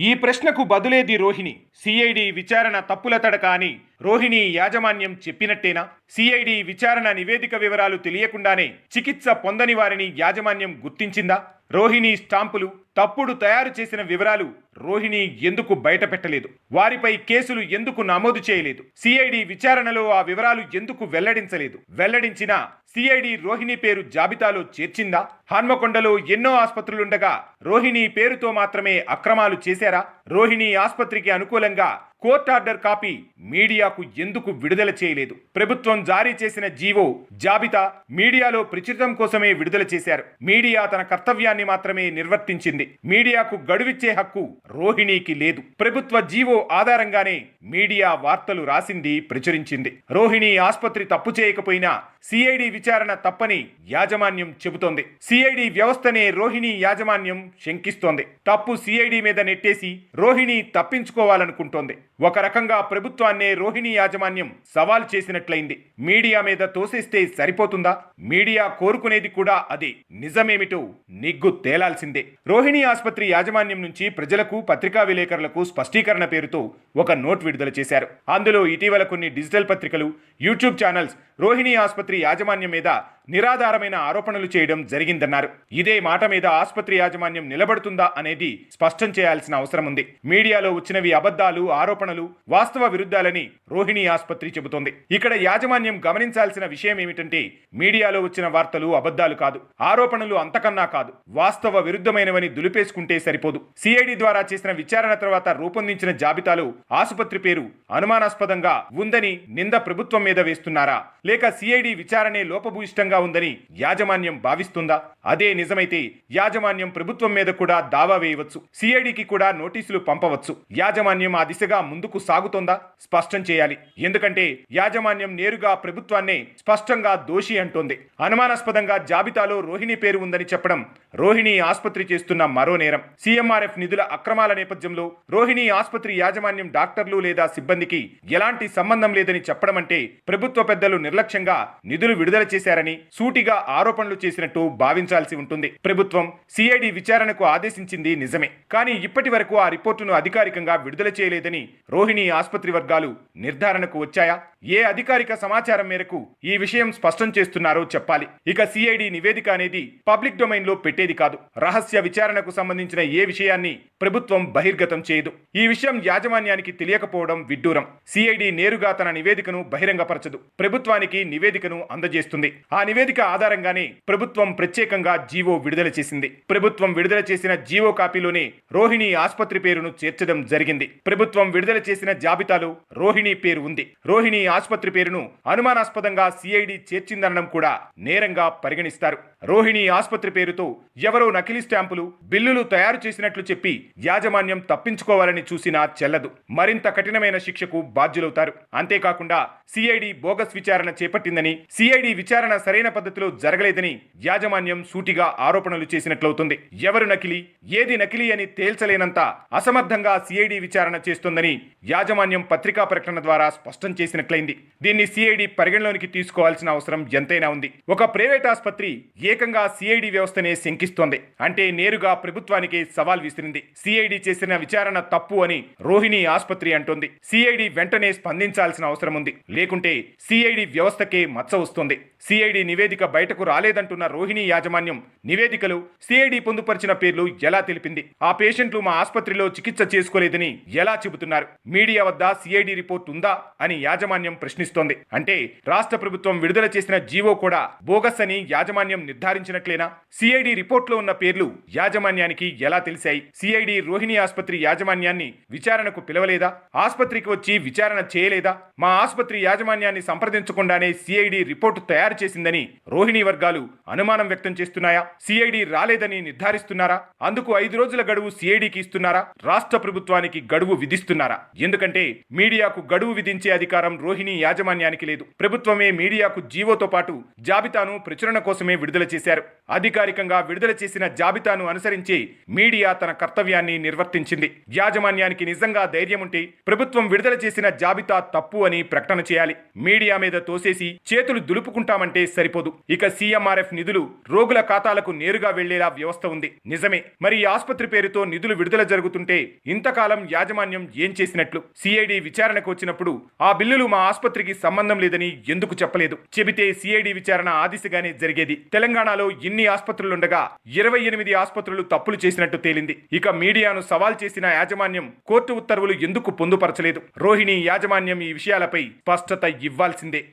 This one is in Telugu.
ఈ ప్రశ్నకు బదులేది రోహిణి. సిఐడి విచారణ తప్పుల తడక అని రోహిణి యాజమాన్యం చెప్పినట్టేనా? సిఐడి విచారణ నివేదిక వివరాలు తెలియకుండానే చికిత్స పొందని వారిని యాజమాన్యం గుర్తించిందా? రోహిణి స్టాంపులు తప్పుడు తయారు చేసిన వివరాలు రోహిణి ఎందుకు బయటపెట్టలేదు వారిపై కేసులు ఎందుకు నమోదు చేయలేదు? సిఐడి విచారణలో ఆ వివరాలు ఎందుకు వెల్లడించలేదు? వెల్లడించిన సిఐడి రోహిణి పేరు జాబితాలో చేర్చిందా? హన్మకొండలో ఎన్నో ఆసుపత్రులుండగా రోహిణి పేరుతో మాత్రమే అక్రమాలు చేశారా? రోహిణి ఆసుపత్రికి అనుకూలంగా కోర్ట్ ఆర్డర్ కాపీ మీడియాకు ఎందుకు విడుదల చేయలేదు? ప్రభుత్వం జారీ చేసిన జీవో జాబితా మీడియాలో ప్రచురితం కోసమే విడుదల చేశారు. మీడియా తన కర్తవ్యాన్ని మాత్రమే నిర్వర్తించింది. మీడియాకు గడువిచ్చే హక్కు రోహిణికి లేదు. ప్రభుత్వ జీవో ఆధారంగానే మీడియా వార్తలు రాసింది ప్రచురించింది. రోహిణి ఆసుపత్రి తప్పు చేయకపోయినా సిఐడి విచారణ తప్పని యాజమాన్యం చెబుతోంది. సిఐడి వ్యవస్థనే రోహిణి యాజమాన్యం శంకిస్తోంది. తప్పు సిఐడి మీద నెట్టేసి రోహిణి తప్పించుకోవాలనుకుంటోంది. ఒక రకంగా ప్రభుత్వాన్నే రోహిణి యాజమాన్యం సవాల్ చేసినట్లయింది. మీడియా మీద తోసేస్తే సరిపోతుందా? మీడియా కోరుకునేది కూడా అదే. నిజమేమిటో నిగ్గు తేలాల్సిందే. రోహిణి ఆసుపత్రి యాజమాన్యం నుంచి ప్రజలకు పత్రికా విలేకరులకు స్పష్టీకరణ పేరుతో ఒక నోట్ విడుదల చేశారు. అందులో ఇటీవల కొన్ని డిజిటల్ పత్రికలు యూట్యూబ్ ఛానల్స్ రోహిణి ఆసుపత్రి యాజమాన్యం మీద నిరాధారమైన ఆరోపణలు చేయడం జరిగిందన్నారు. ఇదే మాట మీద ఆసుపత్రి యాజమాన్యం నిలబడుతుందా అనేది స్పష్టం చేయాల్సిన అవసరం ఉంది. మీడియాలో వచ్చినవి అబద్ధాలు ఆరోపణలు వాస్తవ విరుద్ధాలని రోహిణి ఆసుపత్రి చెబుతోంది. ఇక్కడ యాజమాన్యం గమనించాల్సిన విషయం ఏమిటంటే మీడియాలో వచ్చిన వార్తలు అబద్ధాలు కాదు. ఆరోపణలు అంతకన్నా కాదు. వాస్తవ విరుద్ధమైనవని దులిపేసుకుంటే సరిపోదు. సిఐడి ద్వారా చేసిన విచారణ తర్వాత రూపొందించిన జాబితాలో ఆసుపత్రి పేరు అనుమానాస్పదంగా ఉందని నింద ప్రభుత్వం మీద వేస్తున్నారా? లేక సిఐడి విచారణే లోపభూయిష్టంగా ఉందని యాజమాన్యం భావిస్తుందా? అదే నిజమైతే యాజమాన్యం ప్రభుత్వం మీద కూడా దావా వేయవచ్చు. సిఐడికి కూడా నోటీసులు పంపవచ్చు. యాజమాన్యం ఆ దిశగా ముందుకు సాగుతోందా? స్పష్టం చేయాలి. ఎందుకంటే యాజమాన్యం నేరుగా ప్రభుత్వాన్నే స్పష్టంగా దోషి అంటోంది. అనుమానాస్పదంగా జాబితాలో రోహిణి పేరు ఉందని చెప్పడం రోహిణి ఆసుపత్రి చేస్తున్న మరో నేరం. సీఎంఆర్ఎఫ్ నిధుల అక్రమాల నేపథ్యంలో రోహిణి ఆసుపత్రి యాజమాన్యం డాక్టర్లు లేదా సిబ్బందికి ఎలాంటి సంబంధం లేదని చెప్పడం అంటే ప్రభుత్వ పెద్దలు నిర్లక్ష్యంగా నిధులు విడుదల చేశారని సూటిగా ఆరోపణలు చేసినట్టు భావించాల్సి ఉంటుంది. ప్రభుత్వం సిఐడి విచారణకు ఆదేశించింది నిజమే. కానీ ఇప్పటి వరకు ఆ రిపోర్టును అధికారికంగా విడుదల చేయలేదని రోహిణి ఆసుపత్రి వర్గాలు నిర్ధారణకు వచ్చాయా? ఏ అధికారిక సమాచారం మేరకు ఈ విషయం స్పష్టం చేస్తున్నారో చెప్పాలి. ఇక సిఐడి నివేదిక అనేది పబ్లిక్ డొమైన్లో పెట్టేది కాదు. రహస్య విచారణకు సంబంధించిన ఏ విషయాన్ని ప్రభుత్వం బహిర్గతం చేయదు. ఈ విషయం యాజమాన్యానికి తెలియకపోవడం విడ్డూరం. సిఐడి నేరుగా తన నివేదికను బహిరంగపరచదు. ప్రభుత్వానికి నివేదికను అందజేస్తుంది. ఆ నివేదిక ఆధారంగానే ప్రభుత్వం ప్రత్యేకంగా జీవో విడుదల చేసింది. ప్రభుత్వం విడుదల చేసిన జీవో కాపీలోనే రోహిణి ఆసుపత్రి పేరును చేర్చడం జరిగింది. ప్రభుత్వం విడుదల చేసిన జాబితాలో రోహిణి పేరు ఉంది. రోహిణి ఆసుపత్రి పేరును అనుమానాస్పదంగా సిఐడి చేర్చిందనడం కూడా నేరంగా పరిగణిస్తారు. రోహిణి ఆసుపత్రి పేరుతో ఎవరో నకిలీ స్టాంపులు బిల్లులు తయారు చేసినట్లు చెప్పి యాజమాన్యం తప్పించుకోవాలని చూసినా చెల్లదు. మరింత కఠినమైన శిక్షకు బాధ్యులవుతారు. అంతేకాకుండా సిఐడి బోగస్ విచారణ చేపట్టిందని సిఐడి విచారణ సరైన పద్ధతిలో జరగలేదని యాజమాన్యం సూటిగా ఆరోపణలు చేసినట్లవుతుంది. ఎవరు నకిలీ ఏది నకిలీ అని తేల్చలేనంత అసమర్థంగా సిఐడి విచారణ చేస్తోందని యాజమాన్యం పత్రికా ప్రకటన ద్వారా స్పష్టం చేసినట్లయింది. దీన్ని సిఐడి పరిగణలోనికి తీసుకోవాల్సిన అవసరం ఎంతైనా ఉంది. ఒక ప్రైవేట్ ఆసుపత్రి ఏకంగా సిఐడి వ్యవస్థనే శంకిస్తోంది. అంటే నేరుగా ప్రభుత్వానికి సవాల్ విసిరింది. సిఐడి చేసిన విచారణ తప్పు అని రోహిణి ఆసుపత్రి అంటోంది. సిఐడి వెంటనే స్పందించాల్సిన అవసరం ఉంది. లేకుంటే సిఐడి వ్యవస్థకే మచ్చ వస్తుంది. సిఐడి నివేదిక బయటకు రాలేదంటున్న రోహిణి యాజమాన్యం నివేదికలో సిఐడి పొందుపరిచిన పేర్లు ఎలా తెలిపింది? ఆ పేషెంట్లు మా ఆసుపత్రిలో చికిత్స చేసుకోలేదని ఎలా చెబుతున్నారు? మీడియా వద్ద సిఐడి రిపోర్ట్ ఉందా? అని యాజమాన్యం ప్రశ్నిస్తోంది. అంటే రాష్ట్ర ప్రభుత్వం విడుదల చేసిన జీవో కూడా బోగస్ అని యాజమాన్యం నిర్ధారించినట్లేనా? సిఐడి రిపోర్ట్లో ఉన్న పేర్లు యాజమాన్యానికి ఎలా తెలిసాయి సిఐడి రోహిణి ఆసుపత్రి యాజమాన్యాన్ని విచారణకు పిలవలేదా? ఆసుపత్రికి వచ్చి విచారణ చేయలేదా? మా ఆసుపత్రి యాజమాన్యాన్ని సంప్రదించకుండానే సిఐడి రిపోర్టు తయారు చేసిందని రోహిణి వర్గాలు అనుమానం వ్యక్తం చేస్తున్నాయా? సిఐడి రాలేదని నిర్ధారిస్తున్నారా? అందుకు ఐదు రోజుల గడువు సిఐడికి ఇస్తున్నారా? రాష్ట్ర ప్రభుత్వానికి గడువు విధిస్తున్నారా? ఎందుకంటే మీడియాకు గడువు విధించే అధికారం రోహిణి యాజమాన్యానికి లేదు. ప్రభుత్వమే మీడియాకు జీవోతో పాటు జాబితాను ప్రచురణ కోసమే విడుదల చేశారు. అధికారికంగా విడుదల చేసిన జాబితాను అనుసరించి మీడియా తన కర్తవ్యాన్ని నిర్వర్తించింది. యాజమాన్యానికి నిజంగా ధైర్యం ఉంటే ప్రభుత్వం విడుదల చేసిన జాబితా తప్పు అని ప్రకటన చేయాలి. మీడియా మీద తోసేసి చేతులు దులుపుకుంటామంటే సరి సరిపోదు. ఇక సీఎంఆర్ఎఫ్ నిధులు రోగుల ఖాతాలకు నేరుగా వెళ్ళేలా వ్యవస్థ ఉంది. నిజమే. మరి ఆసుపత్రి పేరుతో నిధులు విడుదల జరుగుతుంటే ఇంతకాలం యాజమాన్యం ఏం చేసినట్లు? సిఐడి విచారణకు వచ్చినప్పుడు ఆ బిల్లులు మా ఆసుపత్రికి సంబంధం లేదని ఎందుకు చెప్పలేదు? చెబితే సిఐడి విచారణ ఆ దిశగానే జరిగేది. తెలంగాణలో ఇన్ని ఆసుపత్రులుండగా ఇరవై ఎనిమిది ఆసుపత్రులు తప్పులు చేసినట్టు తేలింది. ఇక మీడియాను సవాల్ చేసిన యాజమాన్యం కోర్టు ఉత్తర్వులు ఎందుకు పొందుపరచలేదు? రోహిణి యాజమాన్యం ఈ విషయాలపై స్పష్టత ఇవ్వాల్సిందే.